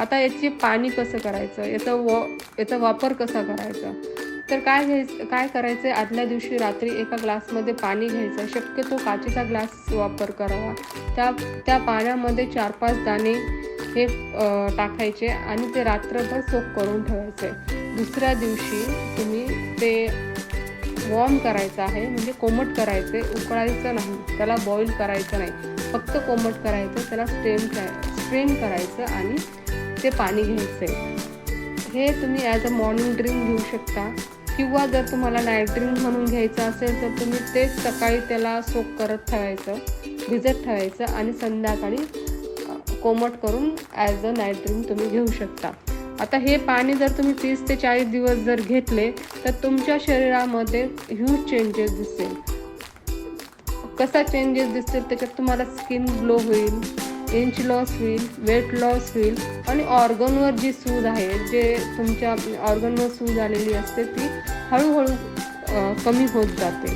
आता याचे पाणी कसं करायचं? याचा व याचा वापर कसा करायचा? तर काय घ्यायचं काय करायचं? आहे आदल्या दिवशी रात्री एका ग्लासमध्ये पाणी घ्यायचं. शक्यतो काचेचा ग्लास वापर करावा. त्या त्या पाण्यामध्ये चार पाच दाणे हे टाकायचे आणि ते रात्रभर सोक करून ठेवायचे. दुसऱ्या दिवशी तुम्ही ते वॉर्म करायचं आहे म्हणजे कोमट करायचे उकळायचं नाही त्याला बॉईल करायचं नाही. फक्त कोमट करायचं त्याला स्ट्रेन स्ट्रेन करायचं आणि ते पाणी घ्यायचं हे तुम्ही ॲज अ मॉर्निंग ड्रिंक घेऊ शकता. किंवा जर तुम्हाला नाईट ड्रिंक म्हणून घ्यायचं असेल तर तुम्ही तेच सकाळी त्याला सोक करत ठेवायचं भिजत ठेवायचं आणि संध्याकाळी कोमट करून ॲज अ नाईट ड्रिंक तुम्ही घेऊ शकता. आता हे पाणी जर तुम्ही तीस ते चाळीस दिवस जर घेतले तर तुमच्या शरीरामध्ये ह्यूज चेंजेस दिसतील कसा चेंजेस दिसतील त्याच्यात तुम्हाला स्किन ग्लो होईल. इंच लॉस होईल वेट लॉस होईल आणि ऑर्गनवर जी सूज आहे जे तुमच्या ऑर्गनवर सूज आलेली असते ती हळूहळू कमी होत जाते.